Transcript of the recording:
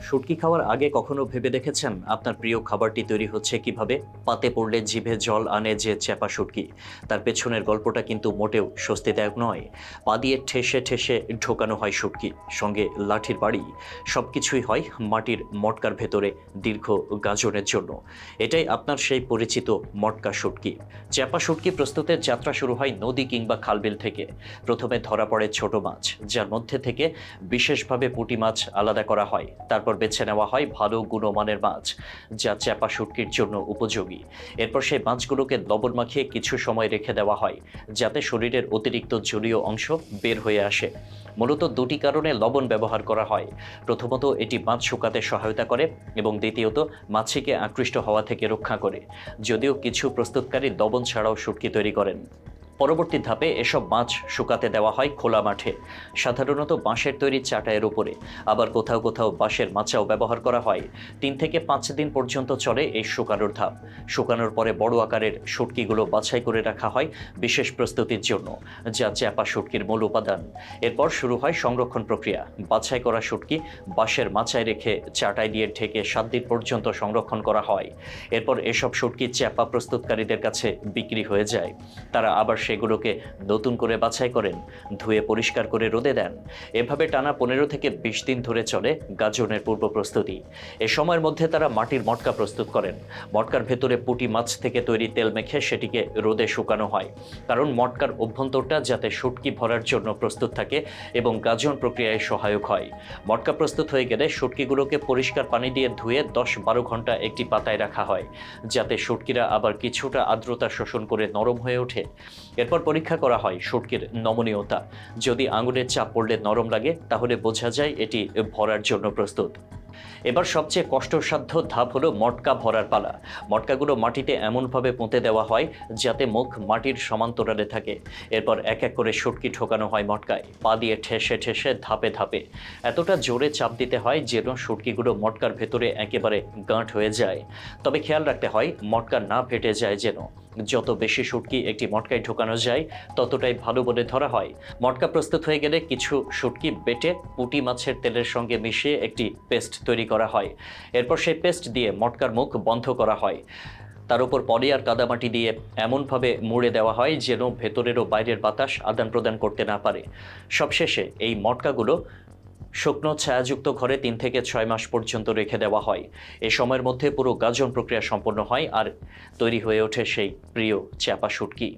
শুটকি খাওয়ার আগে কখনো ভেবে দেখেছেন আপনার প্রিয় খাবারটি তৈরি হচ্ছে কীভাবে? পাতে পড়লে জিভে জল আনে যে চ্যাপা শুটকি। তার পেছনের গল্পটা কিন্তু মোটেও স্বস্তিদায়ক নয়। পা দিয়ে ঠেসে ঠেসে ঢোকানো হয় শুটকি। সঙ্গে লাঠির বাড়ি। সব কিছুই হয় মাটির মটকার ভেতরে দীর্ঘ গাজনের জন্য। এটাই আপনার সেই পরিচিত মটকা শুটকি। চ্যাপা শুটকি প্রস্তুতের যাত্রা শুরু হয় নদী কিংবা খালবিল থেকে। প্রথমে ধরা পড়ে ছোট মাছ, যার মধ্যে থেকে বিশেষভাবে পুঁটি মাছ আলাদা করা হয়। তারপর বেছে নেওয়া হয় ভালো গুণমানের মাছ, যা চ্যাপা শুটকির জন্য উপযোগী। এরপর সেই মাছগুলোকে লবণ মাখিয়ে কিছু সময় রেখে দেওয়া হয়, যাতে শরীরের অতিরিক্ত জলীয় অংশ বের হয়ে আসে। মূলত দুটি কারণে লবণ ব্যবহার করা হয়। প্রথমত, এটি মাছ শুকাতে সহায়তা করে এবং দ্বিতীয়ত, মাছিকে আকৃষ্ট হওয়া থেকে রক্ষা করে। যদিও কিছু প্রস্তুতকারী লবণ ছাড়াও শুটকি তৈরি করেন। পরবর্তী ধাপে এসব মাছ শুকাতে দেওয়া হয় খোলা মাঠে। সাধারণত বাঁশের তৈরি চাটায়ের উপরে। আবার কোথাও কোথাও বাঁশের মাচাও ব্যবহার করা হয়। তিন থেকে পাঁচ দিন পর্যন্ত চলে এই শুকানোর ধাপ। শুকানোর পরে বড় আকারের শুটকিগুলো বাছাই করে রাখা হয় বিশেষ প্রস্তুতির জন্য, যা চ্যাপা শুটকির মূল উপাদান। এরপর শুরু হয় সংরক্ষণ প্রক্রিয়া। বাছাই করা শুটকি বাঁশের মাচায় রেখে চাটাই দিয়ে ঢেকে সাত দিন পর্যন্ত সংরক্ষণ করা হয়। এরপর এসব শুটকি চ্যাপা প্রস্তুতকারীদের কাছে বিক্রি হয়ে যায়। তারা আবার সেগুলোকে নতুন করে বাছাই করেন, ধুয়ে পরিষ্কার করে রোদে দেন। এভাবে টানা পনেরো থেকে বিশ দিন ধরে চলে গাজনের পূর্ব প্রস্তুতি। এ সময়ের মধ্যে তারা মাটির মটকা প্রস্তুত করেন। মটকার ভেতরে পুঁটি মাছ থেকে তৈরি তেল মেখে সেটিকে রোদে শুকানো হয়। কারণ মটকার অভ্যন্তরটা যাতে শুটকি ভরার জন্য প্রস্তুত থাকে এবং গাজন প্রক্রিয়ায় সহায়ক হয়। মটকা প্রস্তুত হয়ে গেলে শুটকিগুলোকে পরিষ্কার পানি দিয়ে ধুয়ে দশ বারো ঘণ্টা একটি পাতায় রাখা হয়। যাতে শুটকিরা আবার কিছুটা আর্দ্রতা শোষণ করে নরম হয়ে ওঠে। এরপর পরীক্ষা করা হয় শুটকির নমনীয়তা। যদি আঙুলের চাপ পড়লে নরম লাগে, তাহলে বোঝা যায় এটি ভরার জন্য প্রস্তুত। এবার সবচেয়ে কষ্টসাধ্য ধাপ হলো মটকা ভরার পালা। মটকাগুলো মাটিতে এমনভাবে পুঁতে দেওয়া হয় যাতে মুখ মাটির সমান্তরালে থাকে। এরপর এক এক করে শুটকি ঠোকানো হয় মটকায়। পা দিয়ে ঠেসে ঠেসে ধাপে ধাপে। এতটা জোরে চাপ দিতে হয় যেন শুটকিগুলো মটকার ভেতরে একেবারে গাঁট হয়ে যায়। তবে খেয়াল রাখতে হয়, মটকা না ফেটে যায় যেন। যত বেশি শুটকি একটি মটকায় ঢোকানো যায়, ততটাই ভালো বলে ধরা হয়। মটকা প্রস্তুত হয়ে গেলে কিছু শুটকি বেটে পুঁটি মাছের তেলের সঙ্গে মিশিয়ে একটি পেস্ট তৈরি করা হয়। এরপর সেই পেস্ট দিয়ে মটকার মুখ বন্ধ করা হয়। তার উপর পরে আর কাদামাটি দিয়ে এমনভাবে মুড়ে দেওয়া হয় যেন ভেতরের ও বাইরের বাতাস আদান প্রদান করতে না পারে। সবশেষে এই মটকাগুলো শুকনো ছায়াযুক্ত ঘরে তিন থেকে ছয় মাস পর্যন্ত রেখে দেওয়া হয়। এ সময়ের মধ্যে পুরো গাজন প্রক্রিয়া সম্পন্ন হয় আর তৈরি হয়ে ওঠে সেই প্রিয় চাপা শুটকি